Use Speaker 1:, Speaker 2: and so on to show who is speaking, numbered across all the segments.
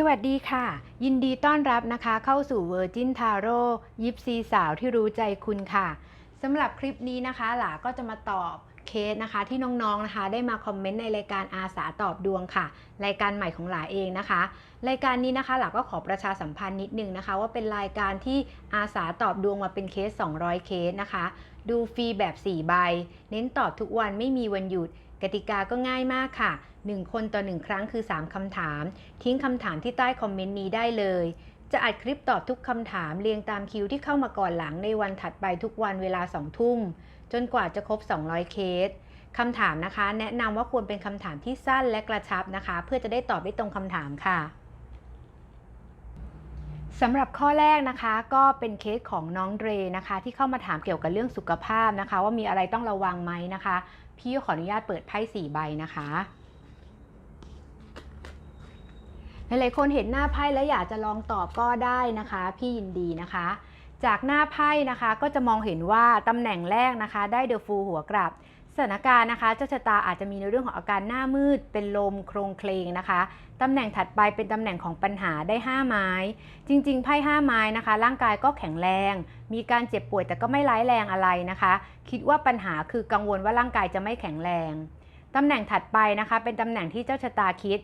Speaker 1: สวัสดีค่ะ ยินดีต้อนรับนะคะ เข้าสู่ Virgin Tarot ยิปซีสาวที่รู้ใจคุณค่ะสำหรับคลิปนี้นะคะหลาก็จะมาตอบเคสนะคะที่น้องๆนะคะ ได้มาคอมเมนต์ในรายการอาสาตอบดวงค่ะ รายการใหม่ของหลาเองนะคะ รายการนี้นะคะหลาก็ขอประชาสัมพันธ์นิดนึงนะคะ ว่าเป็นรายการที่อาสาตอบดวงมาเป็นเคส 200 เคสนะคะ ดูฟรีแบบ 4 ใบ เน้นตอบทุกวันไม่มีวันหยุด กติกาก็ง่ายมากค่ะ 1 คนต่อ 1 ครั้งคือ 3 คำถาม ทิ้งคำถามที่ใต้คอมเมนต์นี้ได้เลย จะอัดคลิปตอบทุกคำถามเรียงตามคิวที่เข้ามาก่อนหลังในวันถัดไปทุกวันเวลา 2 ทุ่ม จนกว่าจะครบ 200 เคสคำถามนะคะ แนะนำว่าควรเป็นคำถามที่สั้นและกระชับนะคะ เพื่อจะได้ตอบได้ตรงคำถามค่ะ สำหรับข้อแรกนะคะก็เป็นเคสของน้องเดรนะคะ ที่เข้ามาถามเกี่ยวกับเรื่องสุขภาพนะคะ ว่ามีอะไรต้องระวังไหมนะคะ พี่ขออนุญาตเปิดไพ่สี่ใบนะคะหลายๆคนเห็นหน้าไพ่แล้วอยากจะลองตอบก็ได้นะคะ พี่ยินดีนะคะ จากหน้าไพ่นะคะก็จะมองเห็นว่าตำแหน่งแรกนะคะ ได้เดอะฟูหัวกลับ สถานการณ์นะคะเจ้าชะตาอาจจะมีในเรื่องของอาการหน้ามืด เป็นลมโครงเคลงนะคะตำแหน่งถัดไปเป็นตำแหน่งของปัญหาได้ 5 ไม้ จริง ๆ ไพ่5ไม้นะคะ ร่างกายก็แข็งแรง มีการเจ็บป่วยแต่ก็ไม่ร้ายแรงอะไรนะคะ คิดว่าปัญหาคือกังวลว่าร่างกายจะไม่แข็งแรงตำแหน่งถัดไปนะคะ เป็นตำแหน่งที่เจ้าชะตาคิด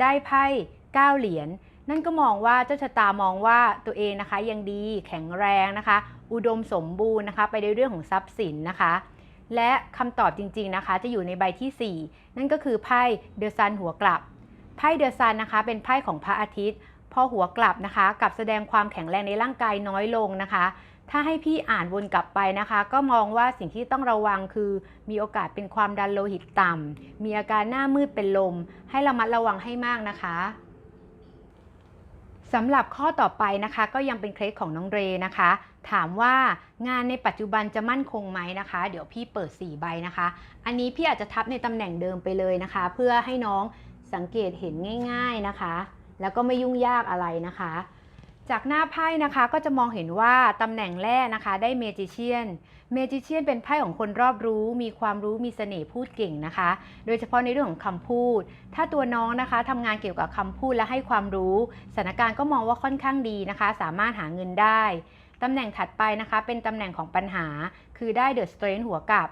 Speaker 1: ได้ไพ่9เหรียญนั่นก็มองว่าเจ้าชะตามองว่าตัวเองนะคะยังดีแข็งแรงนะคะ อุดมสมบูรณ์นะคะ ไปในเรื่องของทรัพย์สินนะคะ และคำตอบจริงๆนะคะ จะอยู่ในใบที่ 4 นั่นก็คือไพ่เดอะซันหัวกลับ ไพ่เดอะซันนะคะ เป็นไพ่ของพระอาทิตย์ พอหัวกลับนะคะกับแสดงความแข็งแรงในร่างกายน้อยลงนะคะ ถ้าให้พี่อ่านวนกลับไปนะคะ ก็มองว่าสิ่งที่ต้องระวังคือ มีโอกาสเป็นความดันโลหิตต่ำมีอาการหน้ามืดเป็นลม ให้ระมัดระวังให้มากนะคะสำหรับข้อต่อไปนะคะ ก็ยังเป็นเคสของน้องเรนะคะ ถามว่างานในปัจจุบันจะมั่นคงไหมนะคะ เดี๋ยวพี่เปิด 4 ใบนะคะ อันนี้พี่อาจจะทับในตำแหน่งเดิมไปเลยนะคะ เพื่อให้น้องสังเกตเห็นง่าย ๆนะคะ แล้วก็ไม่ยุ่งยากอะไรนะคะ จากหน้าไพ่นะคะก็จะมองเห็นว่าตำแหน่งแรกนะคะ ได้เมจิเชียน เมจิเชียนเป็นไพ่ของคนรอบรู้ มีความรู้มีเสน่ห์พูดเก่งนะคะ โดยเฉพาะในเรื่องของคำพูด ถ้าตัวน้องนะคะทำงานเกี่ยวกับคำพูดและให้ความรู้สถานการณ์ก็มองว่าค่อนข้างดีนะคะ สามารถหาเงินได้ำแหน่งถัดไปนะคะเป็นตำแหน่งของปัญหา คือได้เดอะสเตรนหัวกลับ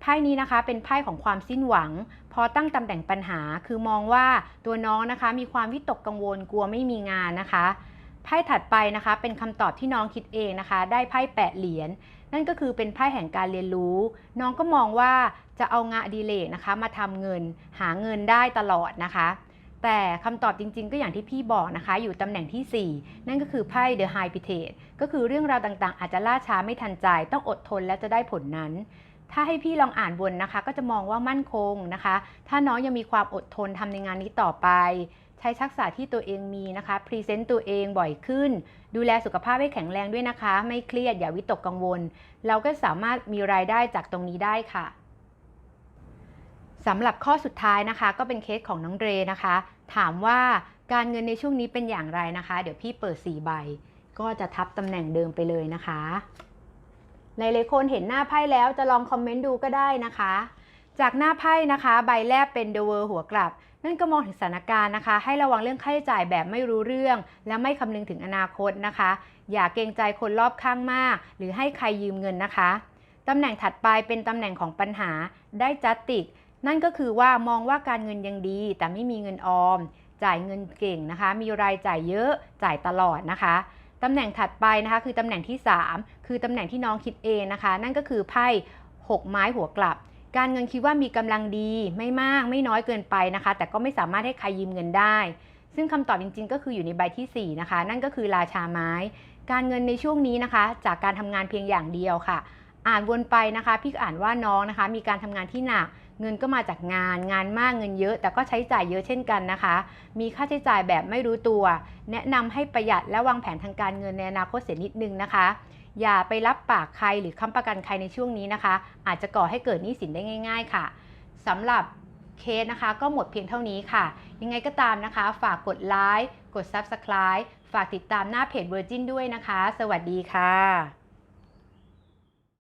Speaker 1: ไพ่นี้นะคะเป็นไพ่ของความสิ้นหวัง พอตั้งตำแหน่งปัญหา คือมองว่าตัวน้องนะคะมีความวิตกกังวลกลัวไม่มีงานนะคะไพ่ถัดไปนะคะ เป็นคำตอบที่น้องคิดเองนะคะ ได้ไพ่แปดเหรียญนั่นก็คือเป็นไพ่แห่งการเรียนรู้ น้องก็มองว่าจะเอางานอดีเลกนะคะ มาทำเงิน หาเงินได้ตลอดนะคะ แต่คำตอบจริงๆ ก็อย่างที่พี่บอกนะคะ อยู่ตำแหน่งที่ 4 นั่นก็คือไพ่ The High p i t a t e ก็คือเรื่องราวต่างๆ อาจจะล่าช้าไม่ทันใจ ต้องอดทนและจะได้ผลนั้น ถ้าให้พี่ลองอ่านวนนะคะ ก็จะมองว่ามั่นคงนะคะ ถ้าน้องยังมีความอดทนทำในงานนี้ต่อไป ใช้ทักษะที่ตัวเองมีนะคะพรีเซนต์ตัวเองบ่อยขึ้น ดูแลสุขภาพให้แข็งแรงด้วยนะคะ ไม่เครียดอย่าวิตกกังวล เราก็สามารถมีรายได้จากตรงนี้ได้ค่ะ สำหรับข้อสุดท้ายนะคะ ก็เป็นเคสของน้องเดรนะคะ ถามว่าการเงินในช่วงนี้เป็นอย่างไรนะคะ เดี๋ยวพี่เปิด 4 ใบ ก็จะทับตำแหน่งเดิมไปเลยนะคะหลายๆคนเห็นหน้าไพ่แล้วจะลองคอมเมนต์ดูก็ได้นะคะ จากหน้าไพ่นะคะ ใบแรกเป็น The World หัวกลับ นั่นก็มองถึงสถานการณ์นะคะ ให้ระวังเรื่องค่าใช้จ่ายแบบไม่รู้เรื่อง และไม่คำนึงถึงอนาคตนะคะ อย่าเกรงใจคนรอบข้างมาก หรือให้ใครยืมเงินนะคะตำแหน่งถัดไปเป็นตำแหน่งของปัญหาได้จัตติก นั่นก็คือว่ามองว่าการเงินยังดี แต่ไม่มีเงินออม จ่ายเงินเก่งนะคะ มีรายจ่ายเยอะจ่ายตลอดนะคะตำแหน่งถัดไปนะคะคือตำแหน่งที่ 3 คือตำแหน่งที่น้องคิดเองนะคะ นั่นก็คือไพ่6 ไม้หัวกลับ การเงินคิดว่ามีกำลังดีไม่มากไม่น้อยเกินไปนะคะ แต่ก็ไม่สามารถให้ใครยืมเงินได้ ซึ่งคำตอบจริง ๆ ก็คืออยู่ในใบที่ 4 นะคะ นั่นก็คือราชาไม้ การเงินในช่วงนี้นะคะ จากการทำงานเพียงอย่างเดียวค่ะ อ่านวนไปนะคะ พี่อ่านว่าน้องนะคะ มีการทำงานที่หนัก เงินก็มาจากงาน งานมากเงินเยอะ แต่ก็ใช้จ่ายเยอะเช่นกันนะคะ มีค่าใช้จ่ายแบบไม่รู้ตัว แนะนำให้ประหยัดและวางแผนทางการเงินในอนาคตเสียนิดนึงนะคะ อย่าไปรับปากใครหรือค้ำประกันใครในช่วงนี้นะคะ อาจจะก่อให้เกิดหนี้สินได้ง่าย ๆ ค่ะสำหรับเคสนะคะก็หมดเพียงเท่านี้ค่ะ ยังไงก็ตามนะคะ ฝากกดไลค์กด Subscribe ฝากติดตามหน้าเพจ Virgin ด้วยนะคะ สวัสดีค่ะ